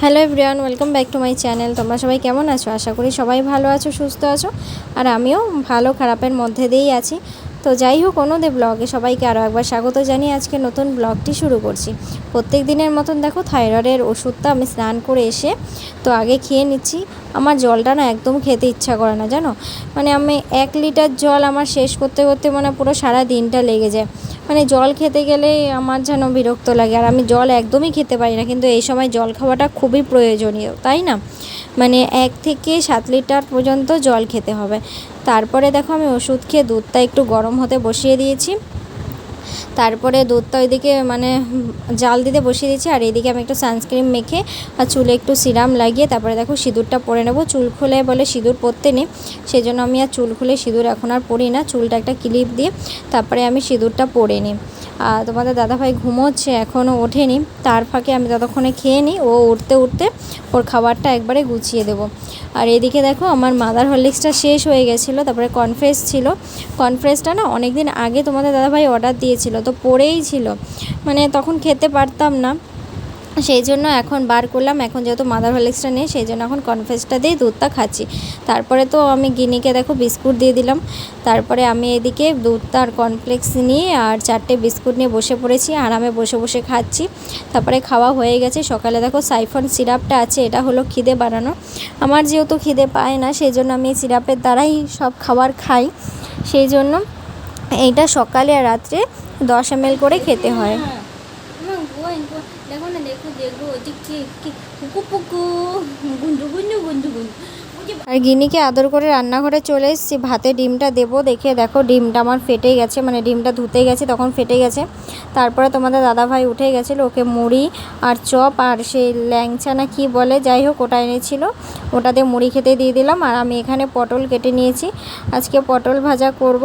Hello everyone, welcome back to my channel. তোমরা সবাই কেমন আছো? আশা করি সবাই ভালো আছো, সুস্থ আছো। আর আমিও ভালো, খারাপের মধ্যে দিয়েই আছি। তো যাই হোক অনুদে ব্লগে সবাইকে আরও একবার স্বাগত জানিয়ে আজকে নতুন ব্লগটি শুরু করছি। প্রত্যেক দিনের মতন দেখো, থাইরয়েডের ওষুধটা আমি স্নান করে এসে, তো আগে খেয়ে নিচ্ছি। আমার জলটা না একদম খেতে ইচ্ছা করে না, জানো? মানে আমি এক লিটার জল আমার শেষ করতে করতে মানে পুরো সারা দিনটা লেগে যায়। মানে জল খেতে গেলে আমার যেন বিরক্ত লাগে। আর আমি জল একদমই খেতে পারি না, কিন্তু এই সময় জল খাওয়াটা খুবই প্রয়োজনীয়, তাই না? মানে এক থেকে সাত লিটার পর্যন্ত জল খেতে হবে। তারপরে দেখো আমি ওষুধ খেয়ে দুধটা একটু গরম হতে বসিয়ে দিয়েছি। তারপরে দুধটা ওইদিকে মানে জাল দিতে বসিয়ে দিয়েছি আর এইদিকে আমি একটু সানস্ক্রিন মেখে আর চুলে একটু সিরাম লাগিয়ে তারপরে দেখো সিঁদুরটা পরে নেব। চুল খুলে বলে সিঁদুর পরতে নেই সেই জন্য আমি আর চুল খুলে সিঁদুর এখন আর পরি না। চুলটা একটা ক্লিপ দিয়ে তারপরে আমি সিঁদুরটা পরে নিই। তোমাদের দাদাভাই ঘুমোচ্ছে এখনও ওঠেনি। তার ফাঁকে আমি ততক্ষণে খেয়ে নিই, ও উঠতে উঠতে ওর খাবারটা একবারে গুছিয়ে দেবো। আর এদিকে দেখো, আমার মাদার হরলিক্সটা শেষ হয়ে গেছিল, তারপরে কনফ্রেস ছিল। কনফ্রেসটা না অনেক দিন আগে তোমাদের দাদাভাই অর্ডার দিয়েছিল, তো পড়েই ছিল। মানে তখন খেতে পারতাম না। সেই জন্য এখন বার করলাম। এখন যেহেতু মাদার হরলিক্সটা নেই, সেই জন্য এখন কনফেসটা দিয়ে দুধটা খাচ্ছি। তারপরে তো আমি গিনিকে দেখো বিস্কুট দিয়ে দিলাম। তারপরে আমি এদিকে দুধটা আর কর্নফ্লেক্স নিয়ে আর চারটে বিস্কুট নিয়ে বসে পড়েছি, আরামে বসে বসে খাচ্ছি। তারপরে খাওয়া হয়ে গেছে। সকালে দেখো সাইফন সিরাপটা আছে, এটা হলো খিদে বাড়ানো। আমার যেহেতু খিদে পায় না, সেই জন্য আমি সিরাপের দ্বারাই সব খাবার খাই। সেই জন্য এইটা সকালে আর রাত্রে দশ এম করে খেতে হয় দেখো না দেখো দেখো ওদিক কি কি পুকু পুকু গুঞ্জু গুঞ্জু গুঞ্জু গুঞ্জু ওই যে আর গিনিকে আদর করে রান্নাঘরে চলে এসেছি, ভাতে ডিমটা দেবো, দেখে দেখো ডিমটা আমার ফেটে গেছে মানে ডিমটা ধুতে গেছে, তখন ফেটে গেছে। তারপরে তোমাদের দাদাভাই উঠে গেছিল, ওকে মুড়ি আর চপ আর সেই ল্যাংচা না কী বলে, যাই হোক, ওটা এনেছিল। ওটা দিয়ে মুড়ি খেতে দিয়ে দিলাম, আর আমি এখানে পটল কেটে নিয়েছি। আজকে পটল ভাজা করব।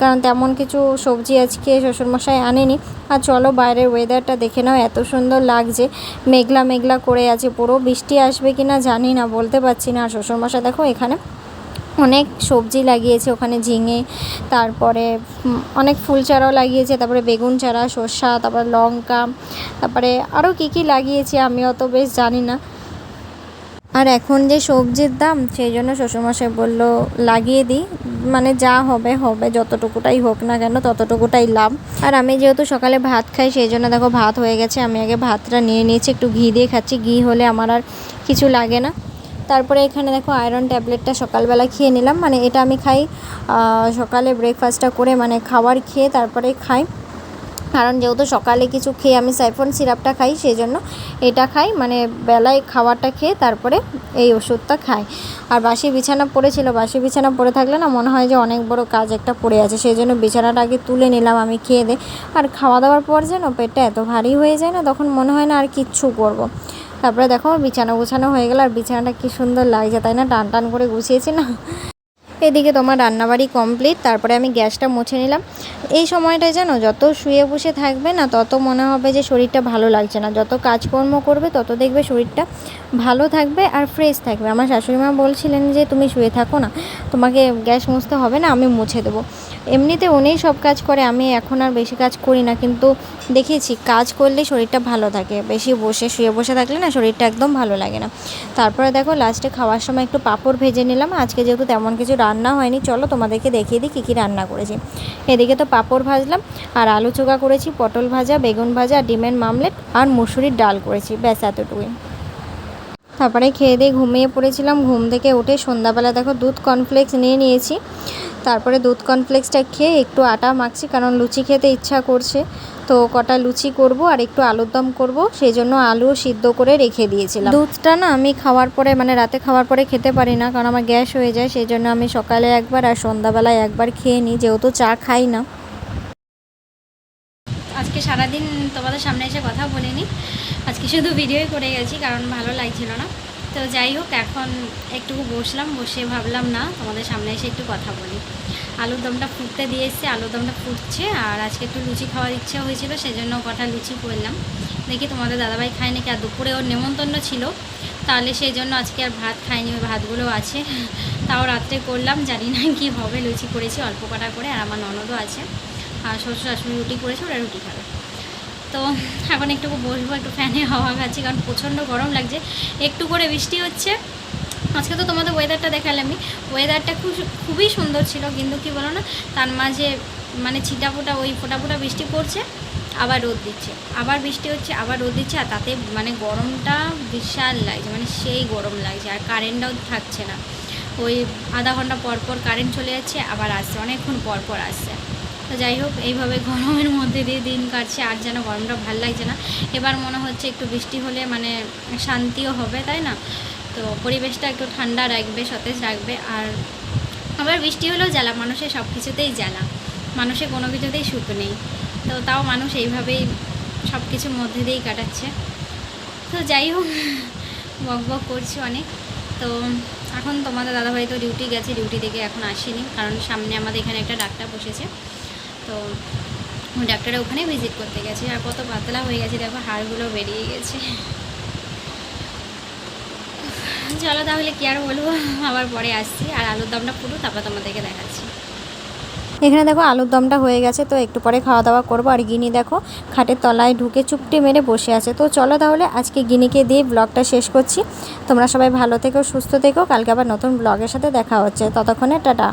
কারণ তেমন কিছু সবজি আজকে শ্বশুরমশাই আনেনি। আর চলো বাইরের ওয়েদারটা দেখে নাও, এত সুন্দর লাগছে। মেঘলা মেঘলা করে আছে, পুরো বৃষ্টি আসবে কি না জানি না, বলতে পারছি না। আর শ্বশুরমশাই দেখো, এখানে অনেক সবজি লাগিয়েছে, ওখানে ঝিঙে, তারপরে অনেক ফুল চারাও লাগিয়েছে, তারপরে বেগুন চারা শসা তারপরে লঙ্কা, তারপরে আরও কী কী লাগিয়েছে আমি অত বেশ জানি না। আর এখন যে সবজির দাম, সেই জন্য শ্বশুরমশাই বলল, লাগিয়ে দিই। মানে যা হবে হবে, যতটুকুটাই হোক না কেন, ততটুকুটাই লাভ। আর আমি যেহেতু সকালে ভাত খাই, সেই জন্য দেখো ভাত হয়ে গেছে। আমি আগে ভাতটা নিয়ে নিয়েছি, একটু ঘি দিয়ে খাচ্ছি। ঘি হলে আমার আর কিছু লাগে না। তারপরে এখানে দেখো আয়রন ট্যাবলেটটা সকালবেলা খেয়ে নিলাম। মানে এটা আমি খাই সকালে ব্রেকফাস্টটা করে মানে খাবার খেয়ে তারপরে খাই। কারণ যেহেতু সকালে কিছু খেয়ে আমি সাইফন সিরাপটা খাই সেই জন্য এটা খাই। মানে বেলায় খাবারটা খেয়ে তারপরে এই ওষুধটা খাই। আর বাসি বিছানা পড়েছিল, বাসি বিছানা পড়ে থাকলে না মনে হয় যে অনেক বড় কাজ একটা পড়ে আছে। সেই জন্য বিছানাটা আগে তুলে নিলাম আমি খেয়ে দে। আর খাওয়া দাওয়ার পর যেন পেটটা এত ভারী হয়ে যায় না, তখন মনে হয় না আর কিচ্ছু করব। তারপরে দেখো বিছানা গুছানো হয়ে গেল, আর বিছানাটা কি সুন্দর লাগছে তাই না? টান টান করে গুছিয়েছি না? এদিকে তোমার রান্নাবাড়ি কমপ্লিট তারপরে আমি গ্যাসটা মুছে নিলাম। এই সময়টায় জানো, যত শুয়ে বসে থাকবে না, তত মনে হবে যে শরীরটা ভালো লাগছে না। যত কাজকর্ম করবে, তত দেখবে শরীরটা ভালো থাকবে আর ফ্রেশ থাকবে। আমার শাশুড়ি মা বলছিলেন যে, তুমি শুয়ে থাকো না, তোমাকে গ্যাস মুছতে হবে না, আমি মুছে দেবো। এমনিতে উনিই সব কাজ করে, আমি এখন আর বেশি কাজ করি না। কিন্তু দেখেছি, কাজ করলে শরীরটা ভালো থাকে। বেশি বসে, শুয়ে বসে থাকলে না, শরীরটা একদম ভালো লাগে না। তারপরে দেখো লাস্টে খাওয়ার সময় একটু পাঁপড় ভেজে নিলাম। আজকে যেহেতু তেমন কিছু রান্না হয়নি, চলো তোমাদেরকে দেখিয়ে দিই কী কী রান্না করেছি। এদিকে তো পাঁপড় ভাজলাম, আর আলু চোখা করেছি, পটল ভাজা, বেগুন ভাজা, ডিমের মামলেট, আর মুসুরির ডাল করেছি, ব্যাস এতটুকুই। তারপরে খেয়ে দিয়ে ঘুমিয়ে পড়েছিলাম, ঘুম থেকে উঠে সন্ধ্যাবেলা দেখো দুধ কর্নফ্লেক্স নিয়ে নিয়েছি। তারপরে দুধ কর্নফ্লেক্সটা খেয়ে একটু আটা মাখছি, কারণ লুচি খেতে ইচ্ছা করছে। তো কটা লুচি করব আর একটু আলুর দম করব সেই জন্য আলু সিদ্ধ করে রেখে দিয়েছিলাম। দুধটা না আমি খাওয়ার পরে মানে রাতে খাওয়ার পরে খেতে পারি না, কারণ আমার গ্যাস হয়ে যায় সেই জন্য আমি সকালে একবার আর সন্ধ্যাবেলায় একবার খেয়ে নিই, যেহেতু চা খাই না। আজকে সারাদিন তোমাদের সামনে এসে কথা বলিনি। আজকে শুধু ভিডিওই করে গেছি, কারণ ভালো লাগছিল না। তো যাই হোক, এখন একটু বসলাম, বসে ভাবলাম না, তোমাদের সামনে এসে একটু কথা বলি। আলুর দমটা ফুটতে দিয়ে এসছে আলুর দমটা ফুটছে, আর আজকে একটু লুচি খাওয়ার ইচ্ছা হয়েছিল, সেজন্য কটা লুচি করলাম। দেখি তোমাদের দাদাভাই খায় নাকি, আর দুপুরে ওর নেমন্তন্ন ছিল, তাহলে সেই জন্য আজকে আর ভাত খাইনি ওই ভাতগুলো আছে। তাও রাত্রে করলাম, জানি না কি হবে, লুচি করেছি, অল্প কটা করে, আর আমার ননদও আছে, আর শ্বশুর শাশুড়ি রুটি করেছে, ওরা রুটি খাবে। তো এখন একটু বসবো, একটু ফ্যানে হাওয়া খাচ্ছি, কারণ প্রচণ্ড গরম লাগছে, একটু করে বৃষ্টি হচ্ছে আজকে তো তোমাদের ওয়েদারটা দেখালামই। ওয়েদারটা খুব খুবই সুন্দর ছিল, কিন্তু কি বলো না, তার মাঝে মানে ছিটা ফোটা ওই ফোটা ফোটা বৃষ্টি পড়ছে, আবার রোদ দিচ্ছে। আবার বৃষ্টি হচ্ছে, আবার রোদ দিচ্ছে, আর তাতে মানে গরমটা বিশাল লাগছে মানে সেই গরম লাগছে, আর কারেন্টটাও থাকছে না। ওই আধা ঘণ্টা পর পর কারেন্ট চলে যাচ্ছে, আবার আসছে, অনেকক্ষণ পর পর আসছে। তো যাই হোক, এইভাবে গরমের মধ্যে দিয়ে দিন কাটছে, আর যেন গরমটা ভালো লাগছে না। এবার মনে হচ্ছে একটু বৃষ্টি হলে মানে শান্তিও হবে, তাই না? তো পরিবেশটা একটু ঠান্ডা রাখবে, সতেজ রাখবে। আর আবার বৃষ্টি হলেও জ্বালা, মানুষের সব কিছুতেই জ্বালা। মানুষের কোনো কিছুতেই সুখ নেই। তো তাও মানুষ এইভাবেই সব কিছুর মধ্যে দিয়েই কাটাচ্ছে। তো যাই হোক, বক বক করছি অনেক। তো এখন তোমাদের দাদাভাই তো ডিউটি গেছে, ডিউটি থেকে এখন আসেনি। কারণ সামনে আমাদের এখানে একটা ডাক্তার বসেছে। তো ডাক্তারের ওখানে ভিজিট করতে গেছে। আর কত পাতলা হয়ে গেছে, দেখো হাড়গুলো বেরিয়ে গেছে। চলো তাহলে কি আর বলব? আবার পরে আসছি। আর আলুর দমটা পুরো তারপর তোমাদেরকে দেখাচ্ছি। এখানে দেখো আলুর দমটা হয়ে গেছে, তো একটু পরে খাওয়া দাওয়া করব। আর গিনি দেখো খাটের তলায় ঢুকে চুপটি মেরে বসে আছে। তো চলো তাহলে আজকে গিনিকে দিয়ে ব্লগটা শেষ করছি। তোমরা সবাই ভালো থেকো, সুস্থ থেকো। কালকে আবার নতুন ব্লগের সাথে দেখা হচ্ছে। ততক্ষণে টাটা।